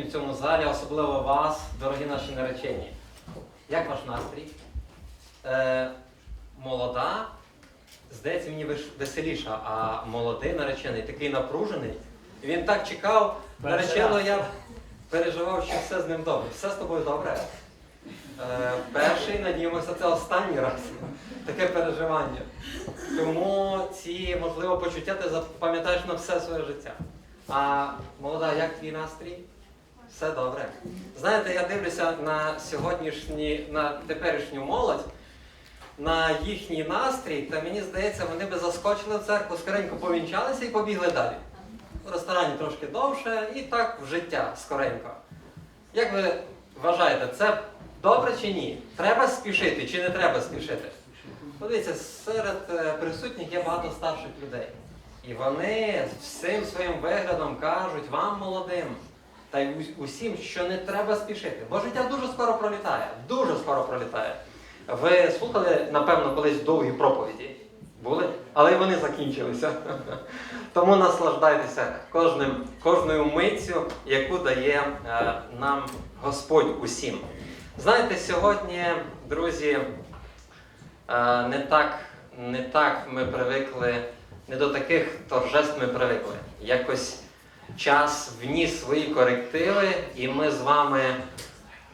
присутні в цьому залі, особливо вас, дорогі наші наречені. Як ваш настрій? Е, молода, здається, мені веселіша, а молодий наречений такий напружений. Він так чекав, наречено я переживав, що все з ним добре. Все з тобою добре. Е, перший, надіємося, це останній раз. Таке переживання. Тому ці, можливо, почуття ти запам'ятаєш на все своє життя. А молода, як твій настрій? Все добре. Знаєте, я дивлюся на сьогоднішні, на теперішню молодь, на їхній настрій, та мені здається, вони би заскочили в церкву, скоренько повінчалися і побігли далі. В ресторані трошки довше і так в життя скоренько. Як ви вважаєте, це добре чи ні? Треба спішити чи не треба спішити? Подивіться, серед е, присутніх є багато старших людей. І вони всім своїм виглядом кажуть вам, молодим, та й усім, що не треба спішити. Бо життя дуже скоро пролітає. Дуже скоро пролітає. Ви слухали, напевно, колись довгі проповіді? Були? Але вони закінчилися. Тому наслаждайтеся кожним, кожною миттю, яку дає е, нам Господь усім. Знаєте, сьогодні, друзі, е, не так, не так ми привикли, не до таких торжеств ми привикли. Якось час вніс свої корективи, і ми з вами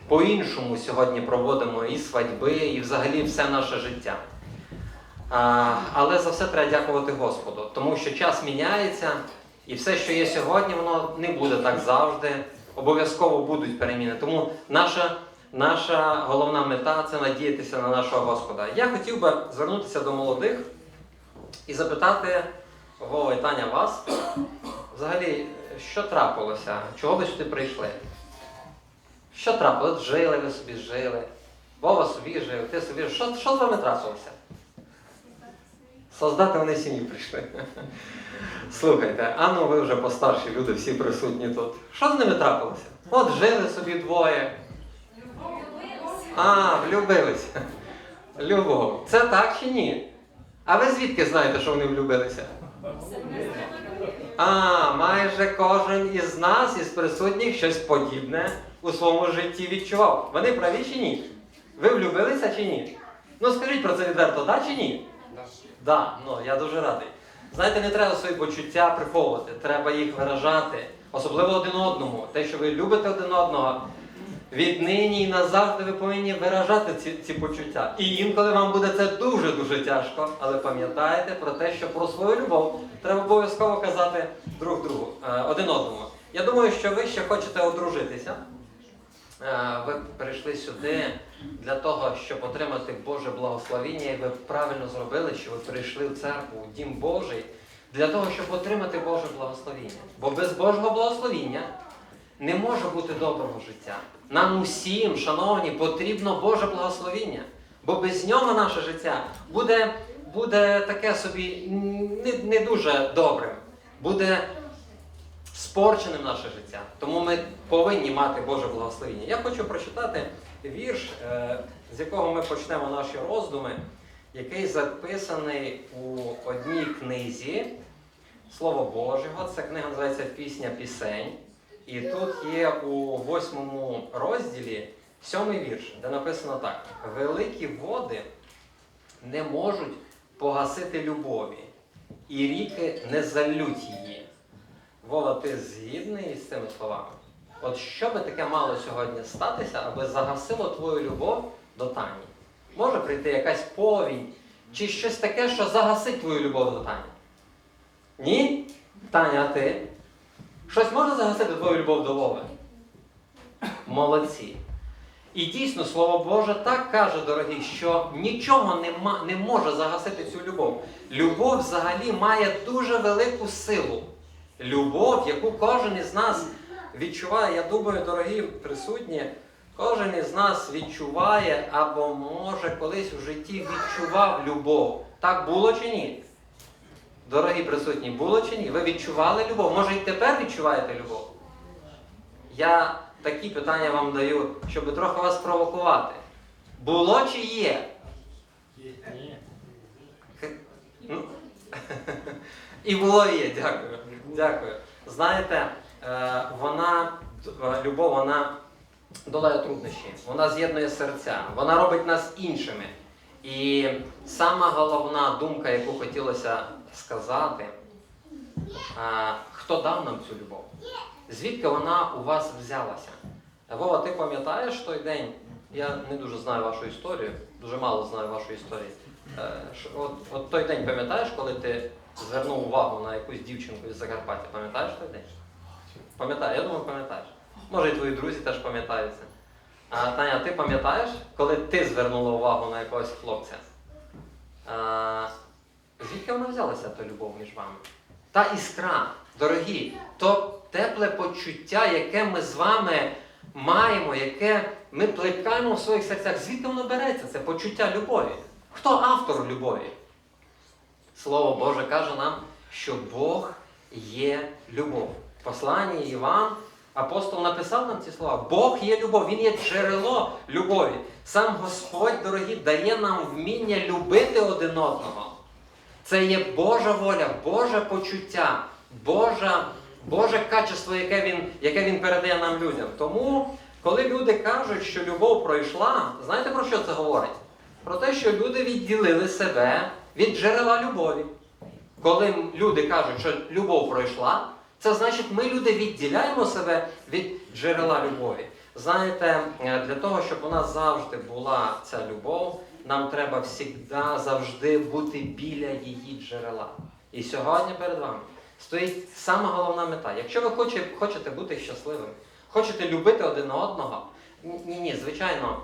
по-іншому сьогодні проводимо і свадьби, і взагалі все наше життя. Але за все треба дякувати Господу, тому що час міняється, і все, що є сьогодні, воно не буде так завжди. Обов'язково будуть переміни. Тому наша, наша головна мета це надіятися на нашого Господа. Я хотів би звернутися до молодих і запитати Вова і Таня вас, взагалі, що трапилося? Чого ви сюди прийшли? Що трапилось? От Жили ви собі, жили. Вова собі жив, ти собі жив. Що, що з вами трапилося? Создати вони сім'ю прийшли. Слухайте, а ну ви вже постарші люди, всі присутні тут. Що з ними трапилося? От жили собі двоє. А, влюбилися. Любов. Це так чи ні? А ви звідки знаєте, що вони влюбилися? А, майже кожен із нас, із присутніх, щось подібне у своєму житті відчував. Вони праві чи ні? Ви влюбилися чи ні? Ну скажіть про це відверто, да чи ні? Да, ну я дуже радий. Знаєте, не треба свої почуття приховувати, треба їх виражати, особливо один одному. Те, що ви любите один одного, віднині і назавжди ви повинні виражати ці, ці почуття. І інколи вам буде це дуже-дуже тяжко, але пам'ятайте про те, що про свою любов треба обов'язково казати друг другу, е, один одному. Я думаю, що ви ще хочете одружитися. Е, Ви прийшли сюди для того, щоб отримати Боже благословіння, і ви правильно зробили, що ви прийшли в церкву, в Дім Божий, для того, щоб отримати Боже благословіння. Бо без Божого благословіння не може бути доброго життя. Нам усім, шановні, потрібно Боже благословіння. Бо без нього наше життя буде, буде таке собі не, не дуже добрим. Буде спорченим наше життя. Тому ми повинні мати Боже благословіння. Я хочу прочитати вірш, е, з якого ми почнемо наші роздуми, який записаний у одній книзі Слово Божого. Ця книга називається Пісня Пісень. І тут є у восьмому розділі сьомий вірш, де написано так: Великі води не можуть погасити любові, і ріки не залють її. Вова, ти згідний з цими словами? От що би таке мало сьогодні статися, аби загасило твою любов до Тані? Може прийти якась повінь, чи щось таке, що загасить твою любов до Тані? Ні? Таня, а ти? Щось може загасити твою любов до Вови? Молодці. І дійсно, Слово Боже так каже, дорогі, що нічого нема, не може загасити цю любов. Любов взагалі має дуже велику силу. Любов, яку кожен із нас відчуває, я думаю, дорогі присутні, кожен із нас відчуває або може колись у житті відчував любов. Так було чи ні? Дорогі присутні, було чи ні? Ви відчували любов? Може і тепер відчуваєте любов? Я такі питання вам даю, щоб трохи вас провокувати. Було чи є? Ну, І було і є, дякую. Дякую. Знаєте, е, вона любов, вона долає труднощі, вона з'єднує серця, вона робить нас іншими. І сама головна думка, яку хотілося сказати, хто дав нам цю любов? Звідки вона у вас взялася? Вова, ти пам'ятаєш той день? Я не дуже знаю вашу історію, дуже мало знаю вашої історії. Е, От, от той день пам'ятаєш, коли ти звернув увагу на якусь дівчинку із Закарпаття? Пам'ятаєш той день? Пам'ятаю, я думаю, пам'ятаєш. Може, і твої друзі теж пам'ятають це. А, Таня, ти пам'ятаєш, коли ти звернула увагу на якогось хлопця? А, звідки вона взялася та любов між вами? Та іскра, дорогі, то тепле почуття, яке ми з вами маємо, яке ми плекаємо в своїх серцях, звідки воно береться? Це почуття любові. Хто автор любові? Слово Боже каже нам, що Бог є любов. В посланні Іван апостол написав нам ці слова. Бог є любов, Він є джерело любові. Сам Господь, дорогі, дає нам вміння любити один одного. Це є Божа воля, Боже почуття, Божа, Боже качество, яке він, яке він передає нам людям. Тому, коли люди кажуть, що любов пройшла, знаєте про що це говорить? Про те, що люди відділили себе від джерела любові. Коли люди кажуть, що любов пройшла, це значить, ми люди відділяємо себе від джерела любові. Знаєте, е, для того, щоб у нас завжди була ця любов, нам треба завжди, завжди бути біля її джерела. І сьогодні перед вами стоїть сама головна мета. Якщо ви хоче- хочете бути щасливими, хочете любити один одного, ні, ні, звичайно,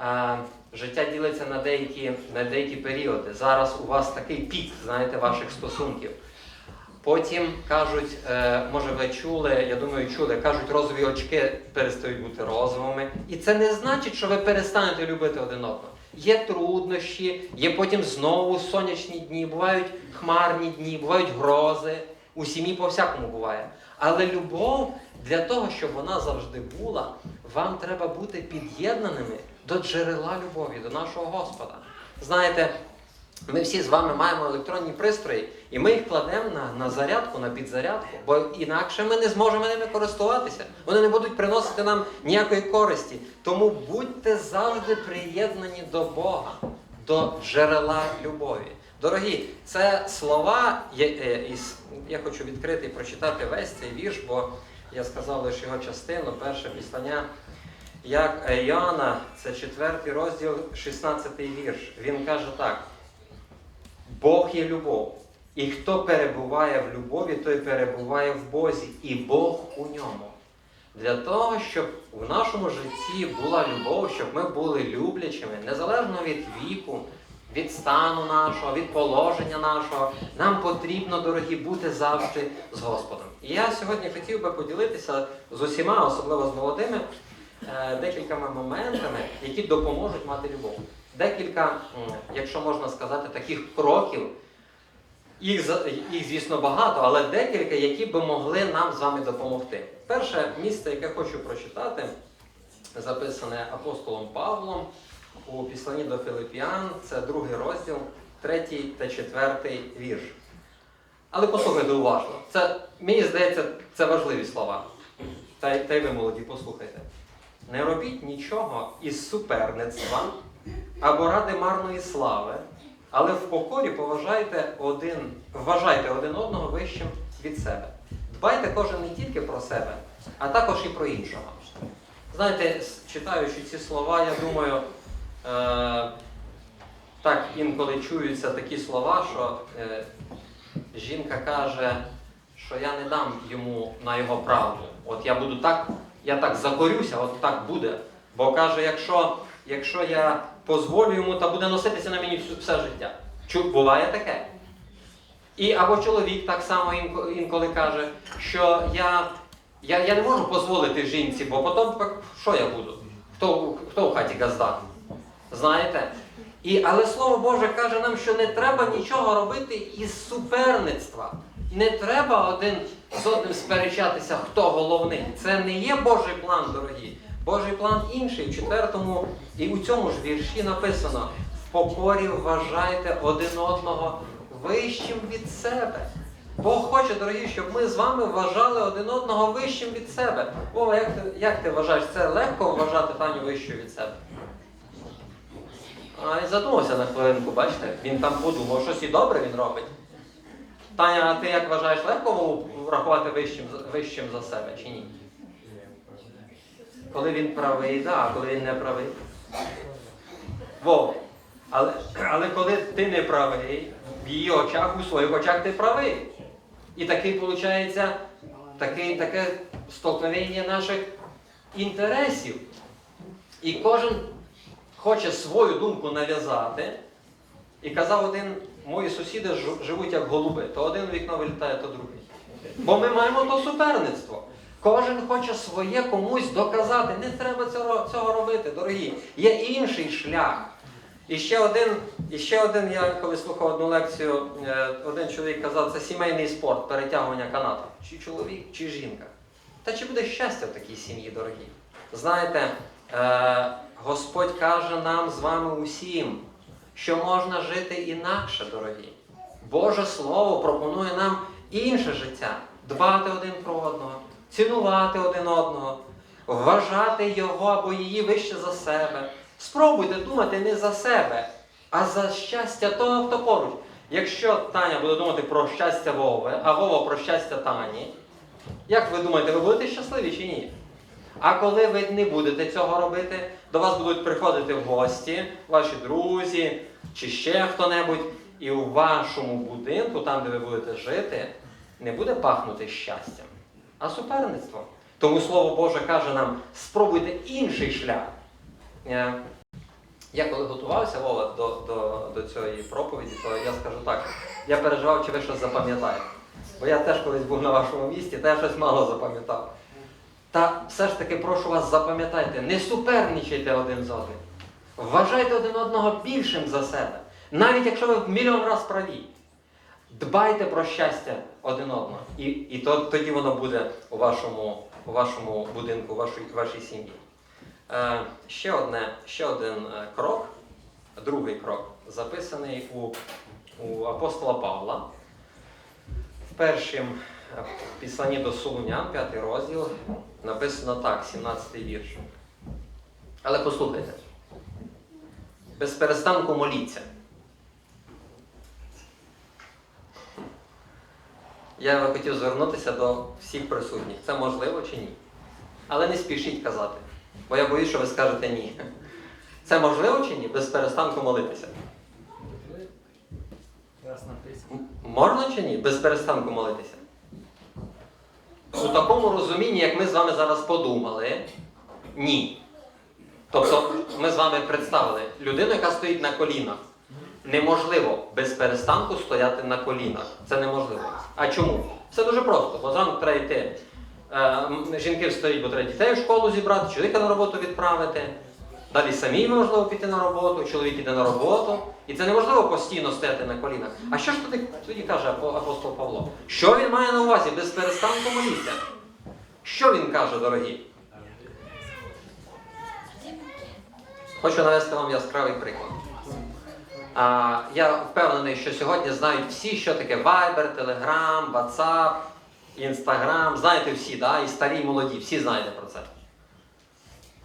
е, життя ділиться на деякі, на деякі періоди. Зараз у вас такий пік, знаєте, ваших стосунків. Потім кажуть, е, може ви чули, я думаю, чули, кажуть, розові очки перестають бути розовими. І це не значить, що ви перестанете любити один одного. Є труднощі, є потім знову сонячні дні, бувають хмарні дні, бувають грози. У сім'ї по-всякому буває. Але любов для того, щоб вона завжди була, вам треба бути під'єднаними до джерела любові, до нашого Господа. Знаєте, ми всі з вами маємо електронні пристрої, і ми їх кладемо на, на зарядку, на підзарядку, бо інакше ми не зможемо ними користуватися. Вони не будуть приносити нам ніякої користі. Тому будьте завжди приєднані до Бога, до джерела любові. Дорогі, це слова, є- е, я хочу відкрити і прочитати весь цей вірш, бо я сказав лише його частину, перше післання як Іоанна, це четвертий розділ, 16 вірш. Він каже так: Бог є любов. І хто перебуває в любові, той перебуває в Бозі, і Бог у ньому. Для того, щоб в нашому житті була любов, щоб ми були люблячими, незалежно від віку, від стану нашого, від положення нашого, нам потрібно, дорогі, бути завжди з Господом. І я сьогодні хотів би поділитися з усіма, особливо з молодими, е, декількома моментами, які допоможуть мати любов. Декілька, якщо можна сказати, таких кроків. Їх, їх, звісно, багато, але декілька, які би могли нам з вами допомогти. Перше місце, яке хочу прочитати, записане апостолом Павлом у післанні до Филип'ян, це другий розділ, третій та четвертий вірш. Але послухайте уважно. Це, мені здається, це важливі слова. Та й ви молоді, послухайте. Не робіть нічого із суперництва або ради марної слави, але в покорі поважайте один, вважайте один одного вищим від себе. Дбайте кожен не тільки про себе, а також і про іншого. Знаєте, читаючи ці слова, я думаю, е, так інколи чуються такі слова, що е, жінка каже, що я не дам йому на його правду. От я буду так, я так закорюся, от так буде. Бо каже, якщо, якщо я дозволю йому, то буде носитися на мені все життя. Чу, буває таке. І або чоловік так само інколи каже, що я, я, я не можу дозволити жінці, бо потім що я буду? Хто, хто в хаті газда? Знаєте? І, але Слово Боже каже нам, що не треба нічого робити із суперництва. Не треба один з одним сперечатися, хто головний. Це не є Божий план, дорогі. Божий план інший. В четвертому і у цьому ж вірші написано: в покорі вважайте один одного вищим від себе. Бог хоче, дорогі, щоб ми з вами вважали один одного вищим від себе. Вова, як ти, як ти вважаєш, це легко вважати Таню вищою від себе? А і задумався на хвилинку, бачите? Він там подумав, щось і добре він робить. Таня, а ти як вважаєш, легко врахувати вищим, вищим за себе чи ні? Коли він правий, да, а коли він не правий. Вова. Але, але коли ти не правий, в її очах, у своїх очах ти правий. І такий, виходить, такий, таке столкновення наших інтересів. І кожен хоче свою думку нав'язати. І казав один, мої сусіди живуть як голуби, то один вікно вилітає, то другий. Бо ми маємо то суперництво. Кожен хоче своє комусь доказати. Не треба цього, цього робити, дорогі. Є інший шлях. І ще один, і ще один, я коли слухав одну лекцію, е, один чоловік казав, це сімейний спорт, перетягування канату. Чи чоловік, чи жінка. Та чи буде щастя в такій сім'ї, дорогі? Знаєте, е, Господь каже нам з вами усім, що можна жити інакше, дорогі. Боже Слово пропонує нам інше життя, дбати один про одного, цінувати один одного, вважати його або її вище за себе. Спробуйте думати не за себе, а за щастя того, хто поруч. Якщо Таня буде думати про щастя Вови, а Вова про щастя Тані, як ви думаєте, ви будете щасливі чи ні? А коли ви не будете цього робити, до вас будуть приходити в гості ваші друзі чи ще хто-небудь, і у вашому будинку, там, де ви будете жити, не буде пахнути щастям, а суперництвом. Тому Слово Боже каже нам: спробуйте інший шлях. Е, Я коли готувався Вова до, до, до цієї проповіді, то я скажу так: я переживав, чи ви щось запам'ятаєте. Бо я теж колись був на вашому місці, та я щось мало запам'ятав. Та все ж таки прошу вас, запам'ятайте, не суперничайте один з одним. Вважайте один одного більшим за себе. Навіть якщо ви в мільйон раз праві. Дбайте про щастя один одного. І, і то, тоді воно буде у вашому, у вашому будинку, у вашій, вашій сім'ї. Е, ще, одне, ще один е, крок, другий крок, записаний у, у апостола Павла. В першому е, післанні до Солунян, п'ятий розділ, написано так, 17 вірш. Але послухайте. Без перестанку моліться. Я би хотів звернутися до всіх присутніх. Це можливо чи ні? Але не спішіть казати. Бо я боюсь, що ви скажете ні. Це можливо чи ні? Без перестанку молитися. Можна чи ні? Без перестанку молитися? У такому розумінні, як ми з вами зараз подумали, ні. Тобто ми з вами представили людину, яка стоїть на колінах. Неможливо без перестанку стояти на колінах. Це неможливо. А чому? Все дуже просто. Бо зранку треба йти. Е, жінки встають, бо треба дітей в школу зібрати, чоловіка на роботу відправити. Далі самі можливо піти на роботу, чоловік іде на роботу. І це неможливо постійно стояти на колінах. А що ж тоді, тоді каже апостол Павло? Що він має на увазі? Без перестанку моліться. Що він каже, дорогі? Хочу навести вам яскравий приклад. А, я впевнений, що сьогодні знають всі, що таке Viber, Telegram, WhatsApp, Instagram. Знаєте всі, да? і старі, і молоді, всі знаєте про це.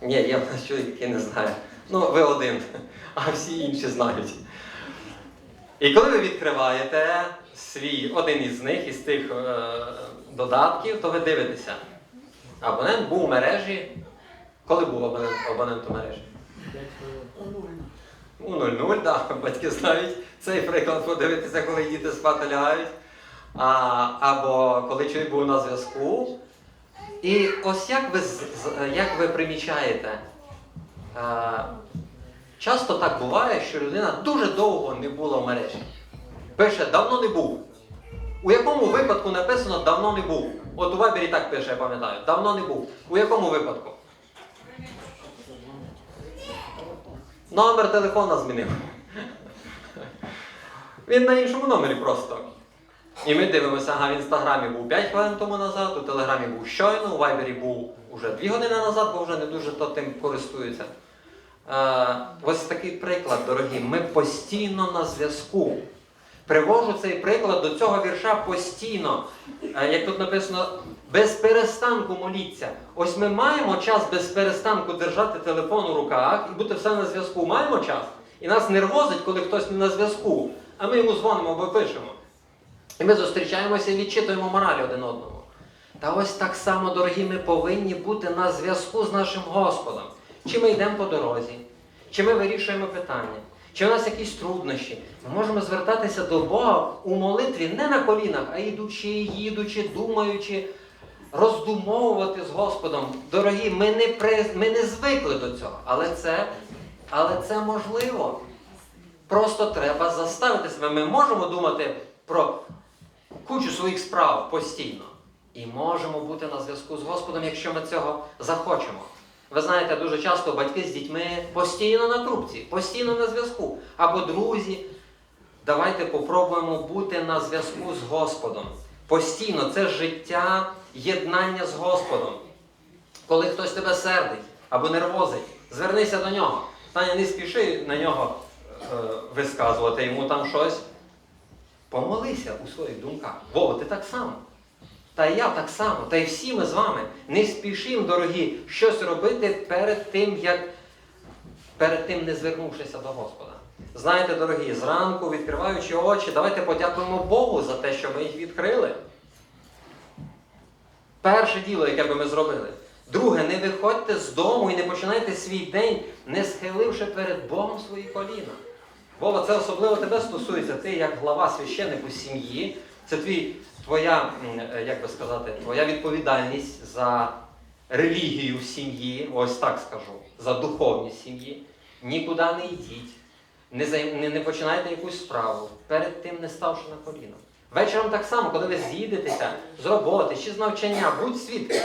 Ні, є в нас чоловік, який не знає. Ну, ви один, а всі інші знають. І коли ви відкриваєте свій один із них, із тих е, додатків, то ви дивитеся. Абонент був у мережі. Коли був абонент, абонент у мережі? У 0-0, да, батьки знають цей приклад подивитися, коли діти спати лягають. А, або коли чоловік був на зв'язку. І ось як ви, як ви примічаєте, е, часто так буває, що людина дуже довго не була в мережі. Пише, давно не був. У якому випадку написано давно не був? От у Вайбері так пише, я пам'ятаю, давно не був. У якому випадку? Номер телефона змінив. Він на іншому номері просто. І ми дивимося, ага, в інстаграмі був 5 хвилин тому назад, у телеграмі був щойно, у вайбері був уже 2 години назад, бо вже не дуже то тим користуються. Е, ось такий приклад, дорогі. Ми постійно на зв'язку. Привожу цей приклад до цього вірша постійно. Е, Як тут написано, без перестанку моліться. Ось ми маємо час без перестанку держати телефон у руках і бути все на зв'язку. Маємо час. І нас нервозить, коли хтось не на зв'язку, а ми йому дзвонимо або пишемо. І ми зустрічаємося і відчитуємо моралі один одному. Та ось так само, дорогі, ми повинні бути на зв'язку з нашим Господом. Чи ми йдемо по дорозі, чи ми вирішуємо питання, чи у нас якісь труднощі. Ми можемо звертатися до Бога у молитві не на колінах, а йдучи, їдучи, думаючи, роздумовувати з Господом. Дорогі, ми не, при... ми не звикли до цього, але це, але це можливо. Просто треба заставити себе. Ми можемо думати про кучу своїх справ постійно. І можемо бути на зв'язку з Господом, якщо ми цього захочемо. Ви знаєте, дуже часто батьки з дітьми постійно на трубці, постійно на зв'язку. Або друзі. Давайте попробуємо бути на зв'язку з Господом. Постійно це життя єднання з Господом. Коли хтось тебе сердить або нервозить, звернися до нього. Таня, не спіши на нього е, висказувати йому там щось. Помолися у своїх думках. Вова, ти так само. Та я так само, та й всі ми з вами. Не спішимо, дорогі, щось робити перед тим, як перед тим не звернувшися до Господа. Знаєте, дорогі, зранку, відкриваючи очі, давайте подякуємо Богу за те, що ми їх відкрили. Перше діло, яке би ми зробили. Друге, не виходьте з дому і не починайте свій день, не схиливши перед Богом свої коліна. Вова, це особливо тебе стосується. Ти як глава священнику сім'ї, це твій, твоя, е, як би сказати, твоя відповідальність за релігію сім'ї, ось так скажу, за духовність сім'ї. Нікуди не йдіть, не, не, не починайте якусь справу, перед тим не ставши на коліна. Вечором так само, коли ви з'їдетеся з роботи чи з навчання, будь свідком.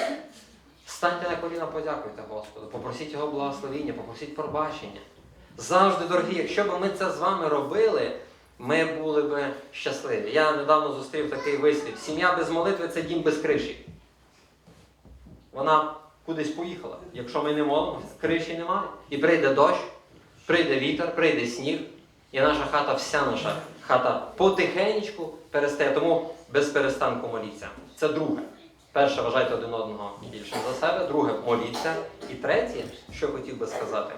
Станьте на коліна, подякуйте Господу, попросіть Його благословіння, попросіть пробачення. Завжди, дорогі, якщо б ми це з вами робили, ми були б щасливі. Я недавно зустрів такий вислів: сім'я без молитви це дім без криші. Вона кудись поїхала. Якщо ми не молимося, криші немає. І прийде дощ, прийде вітер, прийде сніг, і наша хата, вся наша хата потихеньку перестає. Тому без перестанку моліться. Це друге. Перше, вважайте один одного більшим за себе. Друге, моліться. І третє, що хотів би сказати,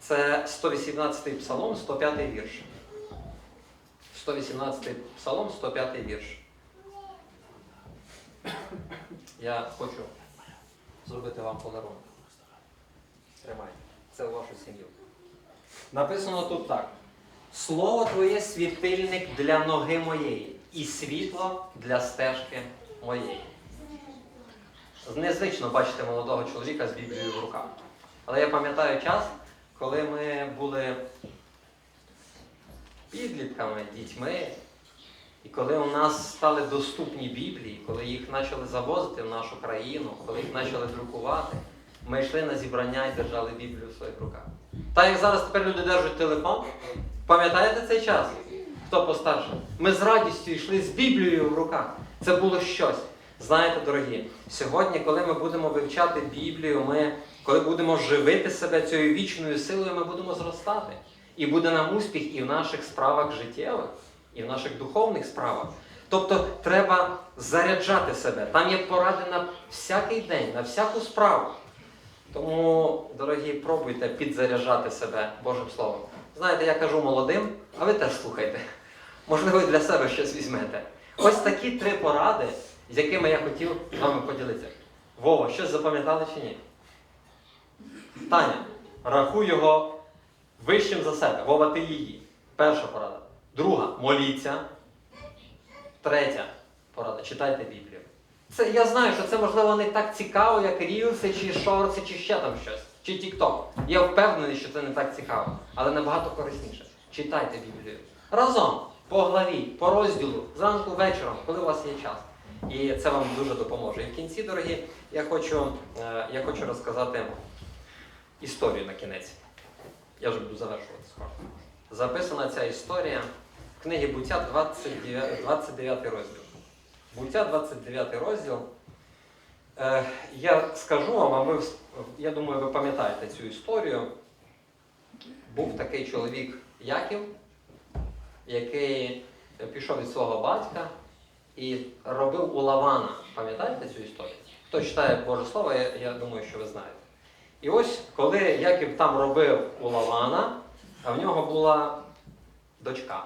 це 118-й псалом, 105-й вірш. 118-й псалом, 105-й вірш. Я хочу зробити вам подарунок. Тримайте. Це у вашу сім'ю. Написано тут так. Слово твоє світильник для ноги моєї і світло для стежки моєї. Незвично бачити молодого чоловіка з Біблією в руках. Але я пам'ятаю час, коли ми були підлітками, дітьми, і коли у нас стали доступні Біблії, коли їх почали завозити в нашу країну, коли їх почали друкувати, ми йшли на зібрання і держали Біблію в своїх руках. Так як зараз тепер люди держать телефон, пам'ятаєте цей час? Хто постарше? Ми з радістю йшли з Біблією в руках. Це було щось. Знаєте, дорогі, сьогодні, коли ми будемо вивчати Біблію, ми, коли будемо живити себе цією вічною силою, ми будемо зростати. І буде нам успіх і в наших справах життєвих, і в наших духовних справах. Тобто треба заряджати себе. Там є поради на всякий день, на всяку справу. Тому, дорогі, пробуйте підзаряджати себе Божим Словом. Знаєте, я кажу молодим, а ви теж слухайте. Можливо, і для себе щось візьмете. Ось такі три поради, з якими я хотів з вами поділитися. Вова, щось запам'ятали чи ні? Таня, рахуй його вищим за себе. Вова, ти її. Перша порада. Друга моліться. Третя порада. Читайте Біблію. Це, я знаю, що це можливо не так цікаво, як рілси, чи шорти, чи ще там щось, чи тік-ток. Я впевнений, що це не так цікаво, але набагато корисніше. Читайте Біблію. Разом, по главі, по розділу, зранку вечором, коли у вас є час. І це вам дуже допоможе. І в кінці, дорогі, я хочу, е, я хочу розказати історію на кінець. Я вже буду завершувати скоро. Записана ця історія в книгі Буття 29, 29 розділ. Буття 29 розділ. Е, я скажу вам, а ви, я думаю, ви пам'ятаєте цю історію. Був такий чоловік Яків, який пішов від свого батька і робив у Лавана. Пам'ятаєте цю історію? Хто читає Боже Слово, я, я думаю, що ви знаєте. І ось коли Яків там робив у Лавана, а в нього була дочка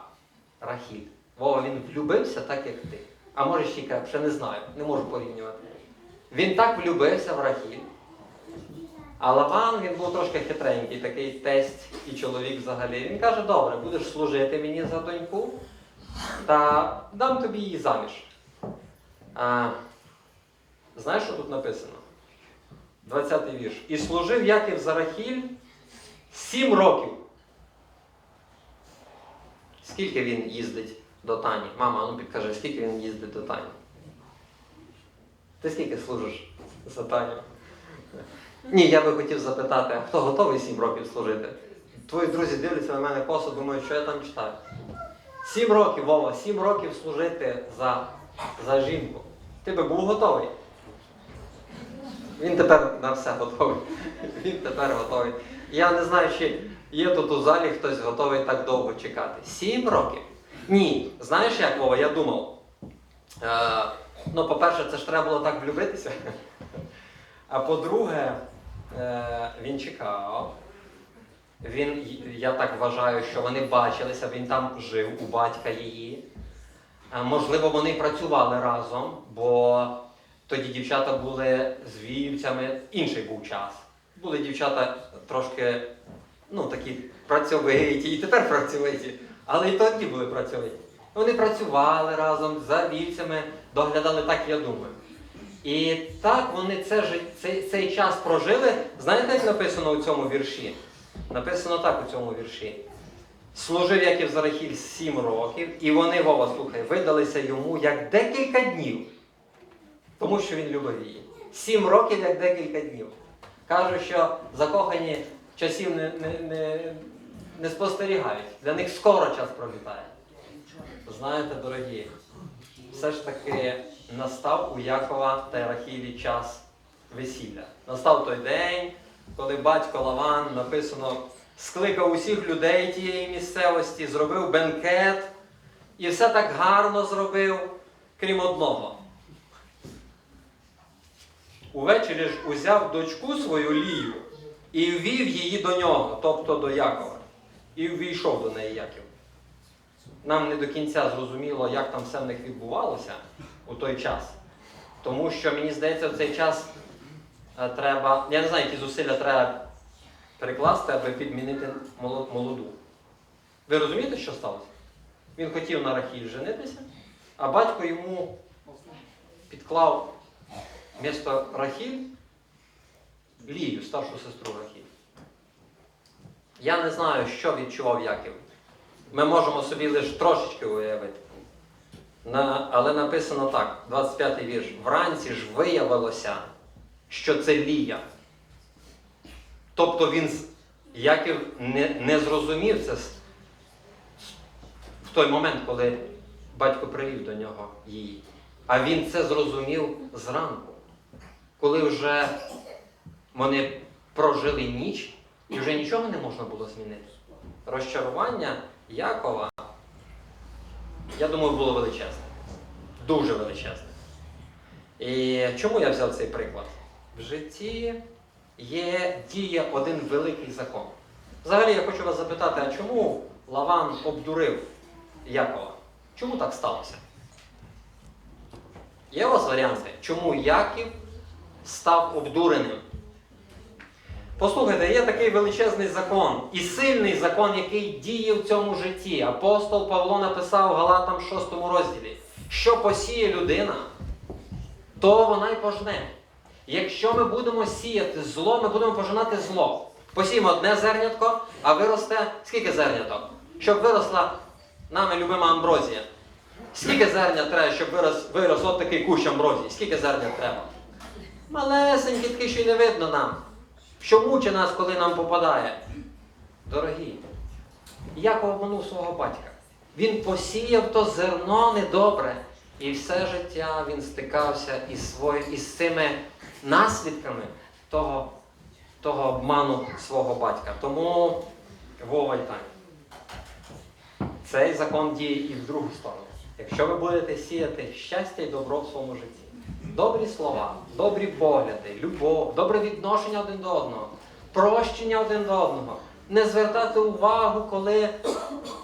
Рахіль. Вова, він влюбився так, як ти. А може ще краще, не знаю, не можу порівнювати. Він так влюбився в Рахіль. А Лаван він був трошки хитренький, такий тесть і чоловік взагалі. Він каже, добре, будеш служити мені за доньку, та дам тобі її заміж. А, знаєш, що тут написано? 20-й вірш. І служив Яків за Рахіль сім років. Скільки він їздить до Тані? Мама, ну підкажи, скільки він їздить до Тані? Ти скільки служиш за Таню? Ні, я би хотів запитати, а хто готовий сім років служити? Твої друзі дивляться на мене косо, думають, що я там читаю. Сім років, Вова, сім років служити за, за жінку. Ти би був готовий? Він тепер на все готовий. Він тепер готовий. Я не знаю, чи є тут у залі хтось готовий так довго чекати. Сім років? Ні. Знаєш як, Вова, я думав. Е, ну, по-перше, це ж треба було так влюбитися. А по-друге, е, він чекав. Він, я так вважаю, що вони бачилися, він там жив у батька її. Можливо, вони працювали разом, бо тоді дівчата були з вівцями, інший був час. Були дівчата трошки ну, такі працьовиті, і тепер працьовиті, але і тоді були працьовиті. Вони працювали разом за вівцями, доглядали так, я думаю. І так вони це, цей, цей час прожили. Знаєте, як написано у цьому вірші? Написано так у цьому вірші. Служив Яків Зарахіль сім років, і вони, Вова, слухай, видалися йому як декілька днів. Тому що він любив її. Сім років як декілька днів. Кажуть, що закохані часів не, не, не, не спостерігають. Для них скоро час пролітає. Знаєте, дорогі, все ж таки настав у Якова та Рахілі час весілля. Настав той день, коли батько Лаван написано, скликав усіх людей тієї місцевості, зробив бенкет і все так гарно зробив, крім одного. Увечері ж узяв дочку свою Лію і ввів її до нього, тобто до Якова, і ввійшов до неї Яків. Нам не до кінця зрозуміло, як там все в них відбувалося у той час. Тому що, мені здається, в цей час е, треба, я не знаю, які зусилля треба прикласти, аби підмінити молоду. Ви розумієте, що сталося? Він хотів на Рахіль женитися, а батько йому підклав місто Рахіль Лію, старшу сестру Рахіль. Я не знаю, що відчував Яків. Ми можемо собі лише трошечки уявити. На, але написано так, 25 й вірш. Вранці ж виявилося, що це Лія. Тобто він, Яків не, не зрозумів це в той момент, коли батько привів до нього її. А він це зрозумів зранку, коли вже вони прожили ніч і вже нічого не можна було змінити. Розчарування Якова, я думаю, було величезне. Дуже величезне. І чому я взяв цей приклад? В житті є діє один великий закон. Взагалі я хочу вас запитати, а чому Лаван обдурив Якова? Чому так сталося? Є у вас варіанти, чому Яків став обдуреним? Послухайте, є такий величезний закон і сильний закон, який діє в цьому житті. Апостол Павло написав Галатам 6 розділі, що посіє людина, то вона й пожне. Якщо ми будемо сіяти зло, ми будемо пожинати зло. Посіємо одне зернятко, а виросте скільки зерняток? Щоб виросла нами любима амброзія. Скільки зерня треба, щоб вирос, вирос от такий кущ амброзії? Скільки зерня треба? Малесенький такий, що й не видно нам. Що мучить нас, коли нам попадає. Дорогі, Яков обманув свого батька. Він посіяв то зерно недобре. І все життя він стикався із, свої, із цими наслідками того, того обману свого батька. Тому Вова. Цей закон діє і в другу сторону. Якщо ви будете сіяти щастя і добро в своєму житті, добрі слова, добрі погляди, любов, добре відношення один до одного, прощення один до одного, не звертати увагу, коли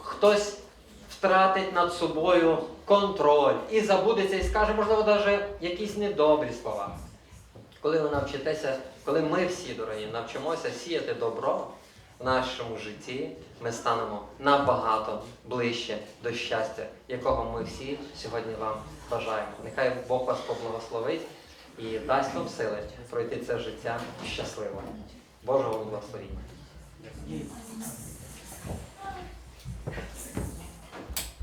хтось втратить над собою контроль і забудеться, і скаже, можливо, навіть якісь недобрі слова. Коли ви навчитеся, коли ми всі, дорогі, навчимося сіяти добро в нашому житті, ми станемо набагато ближче до щастя, якого ми всі сьогодні вам бажаємо. Нехай Бог вас поблагословить і дасть вам сили пройти це життя щасливо. Божого благословіння.